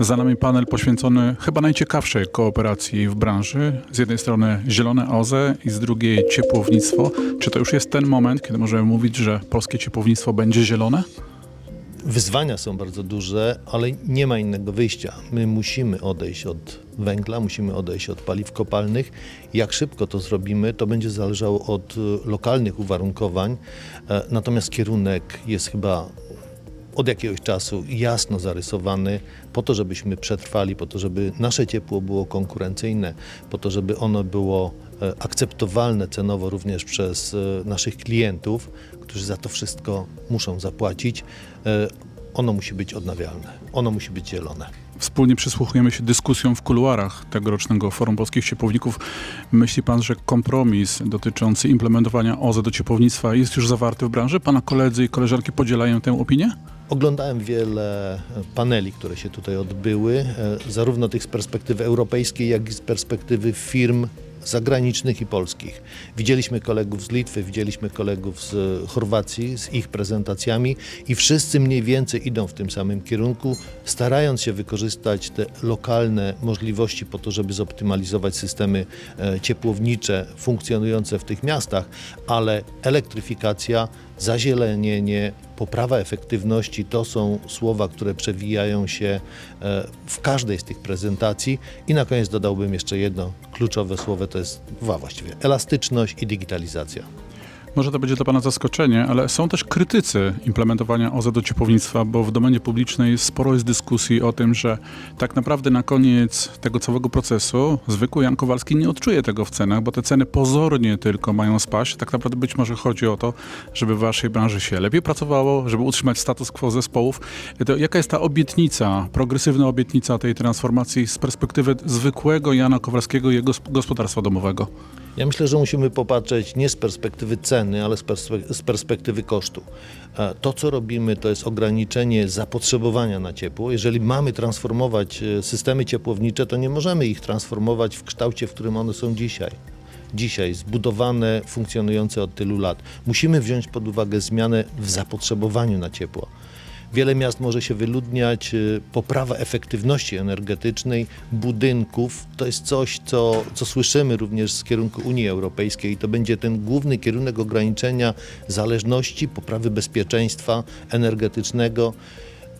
Za nami panel poświęcony chyba najciekawszej kooperacji w branży. Z jednej strony zielone OZE i z drugiej ciepłownictwo. Czy to już jest ten moment, kiedy możemy mówić, że polskie ciepłownictwo będzie zielone? Wyzwania są bardzo duże, ale nie ma innego wyjścia. My musimy odejść od węgla, musimy odejść od paliw kopalnych. Jak szybko to zrobimy, to będzie zależało od lokalnych uwarunkowań. E, Natomiast kierunek jest chyba od jakiegoś czasu jasno zarysowany po to, żebyśmy przetrwali, po to, żeby nasze ciepło było konkurencyjne, po to, żeby ono było e, akceptowalne cenowo również przez e, naszych klientów, którzy za to wszystko muszą zapłacić. E, Ono musi być odnawialne, ono musi być zielone. Wspólnie przysłuchujemy się dyskusjom w kuluarach tegorocznego Forum Polskich Ciepłowników. Myśli pan, że kompromis dotyczący implementowania OZE do ciepłownictwa jest już zawarty w branży? Pana koledzy i koleżanki podzielają tę opinię? Oglądałem wiele paneli, które się tutaj odbyły, e, zarówno tych z perspektywy europejskiej, jak i z perspektywy firm zagranicznych i polskich. Widzieliśmy kolegów z Litwy, widzieliśmy kolegów z Chorwacji, z ich prezentacjami i wszyscy mniej więcej idą w tym samym kierunku, starając się wykorzystać te lokalne możliwości po to, żeby zoptymalizować systemy e, ciepłownicze funkcjonujące w tych miastach, ale elektryfikacja, zazielenienie, poprawa efektywności to są słowa, które przewijają się e, w każdej z tych prezentacji. I na koniec dodałbym jeszcze jedno kluczowe słowo, to jest dwa właściwie, elastyczność i digitalizacja. Może to będzie dla Pana zaskoczenie, ale są też krytycy implementowania OZE do ciepłownictwa, bo w domenie publicznej sporo jest dyskusji o tym, że tak naprawdę na koniec tego całego procesu zwykły Jan Kowalski nie odczuje tego w cenach, bo te ceny pozornie tylko mają spaść. Tak naprawdę być może chodzi o to, żeby w Waszej branży się lepiej pracowało, żeby utrzymać status quo zespołów. To jaka jest ta obietnica, progresywna obietnica tej transformacji z perspektywy zwykłego Jana Kowalskiego i jego sp- gospodarstwa domowego? Ja myślę, że musimy popatrzeć nie z perspektywy ceny, ale z, perspe- z perspektywy kosztu. E, To, co robimy, to jest ograniczenie zapotrzebowania na ciepło. Jeżeli mamy transformować e, systemy ciepłownicze, to nie możemy ich transformować w kształcie, w którym one są dzisiaj. Dzisiaj zbudowane, funkcjonujące od tylu lat. Musimy wziąć pod uwagę zmianę w zapotrzebowaniu na ciepło. Wiele miast może się wyludniać, y, poprawa efektywności energetycznej budynków to jest coś, co, co słyszymy również z kierunku Unii Europejskiej. To będzie ten główny kierunek ograniczenia zależności, poprawy bezpieczeństwa energetycznego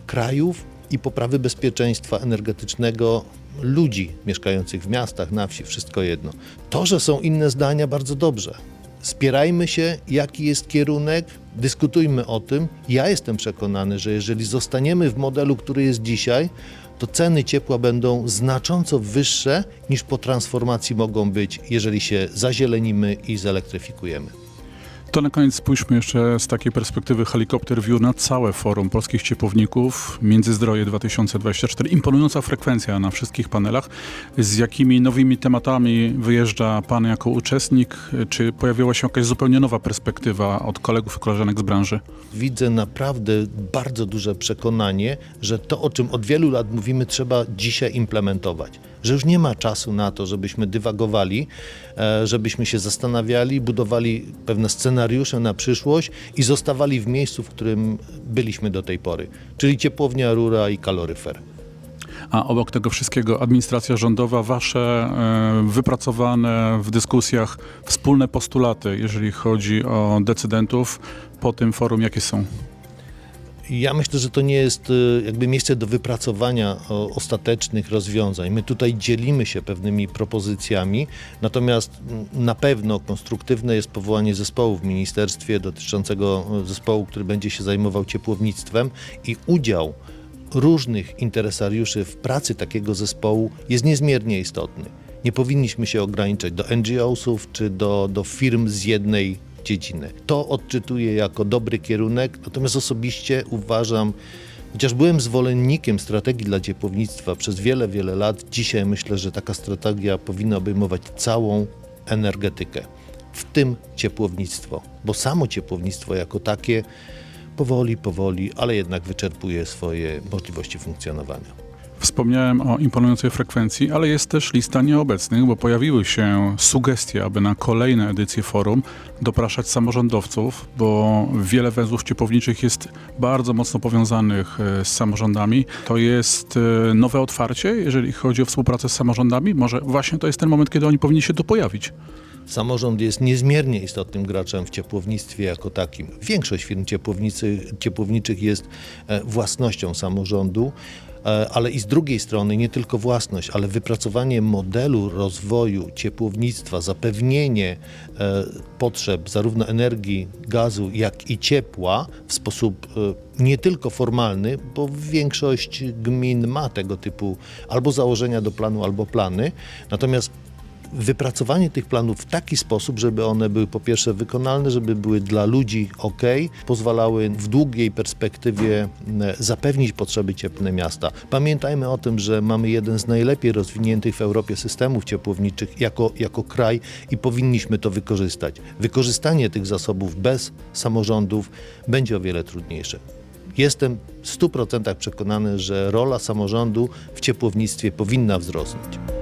krajów i poprawy bezpieczeństwa energetycznego ludzi mieszkających w miastach, na wsi, wszystko jedno. To, że są inne zdania, bardzo dobrze. Spierajmy się, jaki jest kierunek, dyskutujmy o tym. Ja jestem przekonany, że jeżeli zostaniemy w modelu, który jest dzisiaj, to ceny ciepła będą znacząco wyższe niż po transformacji mogą być, jeżeli się zazielenimy i zelektryfikujemy. To na koniec spójrzmy jeszcze z takiej perspektywy helikopter view na całe forum polskich ciepłowników Międzyzdroje 2024. Imponująca frekwencja na wszystkich panelach. Z jakimi nowymi tematami wyjeżdża Pan jako uczestnik? Czy pojawiła się jakaś zupełnie nowa perspektywa od kolegów i koleżanek z branży? widzę naprawdę bardzo duże przekonanie, że to, o czym od wielu lat mówimy, trzeba dzisiaj implementować. Że już nie ma czasu na to, żebyśmy dywagowali, e, żebyśmy się zastanawiali, budowali pewne scenariusze na przyszłość i zostawali w miejscu, w którym byliśmy do tej pory, czyli ciepłownia, rura i kaloryfer. A obok tego wszystkiego administracja rządowa, wasze e, wypracowane w dyskusjach wspólne postulaty, jeżeli chodzi o decydentów po tym forum, jakie są? Ja myślę, że to nie jest y, jakby miejsce do wypracowania ostatecznych rozwiązań. My tutaj dzielimy się pewnymi propozycjami, natomiast na pewno konstruktywne jest powołanie zespołu w ministerstwie dotyczącego zespołu, który będzie się zajmował ciepłownictwem i udział różnych interesariuszy w pracy takiego zespołu jest niezmiernie istotny. Nie powinniśmy się ograniczać do NGO-sów czy do, do firm z jednej dziedziny. To odczytuję jako dobry kierunek, natomiast osobiście uważam, chociaż byłem zwolennikiem strategii dla ciepłownictwa przez wiele, wiele lat, dzisiaj myślę, że taka strategia powinna obejmować całą energetykę, w tym ciepłownictwo, bo samo ciepłownictwo jako takie powoli, powoli, ale jednak wyczerpuje swoje możliwości funkcjonowania. Wspomniałem o imponującej frekwencji, ale jest też lista nieobecnych, bo pojawiły się sugestie, aby na kolejne edycje forum dopraszać samorządowców, bo wiele węzłów ciepłowniczych jest bardzo mocno powiązanych e, z samorządami. To jest e, nowe otwarcie, jeżeli chodzi o współpracę z samorządami. Może właśnie to jest ten moment, kiedy oni powinni się tu pojawić. Samorząd jest niezmiernie istotnym graczem w ciepłownictwie jako takim. Większość firm ciepłowniczych jest e, własnością samorządu, e, ale i z drugiej strony nie tylko własność, ale wypracowanie modelu rozwoju ciepłownictwa, zapewnienie e, potrzeb zarówno energii, gazu, jak i ciepła w sposób nie tylko formalny, bo większość gmin ma tego typu albo założenia do planu, albo plany. Natomiast wypracowanie tych planów w taki sposób, żeby one były po pierwsze wykonalne, żeby były dla ludzi ok, pozwalały w długiej perspektywie m, zapewnić potrzeby cieplne miasta. Pamiętajmy o tym, że mamy jeden z najlepiej rozwiniętych w Europie systemów ciepłowniczych jako, jako kraj i powinniśmy to wykorzystać. Wykorzystanie tych zasobów bez samorządów będzie o wiele trudniejsze. Jestem w 100% przekonany, że rola samorządu w ciepłownictwie powinna wzrosnąć.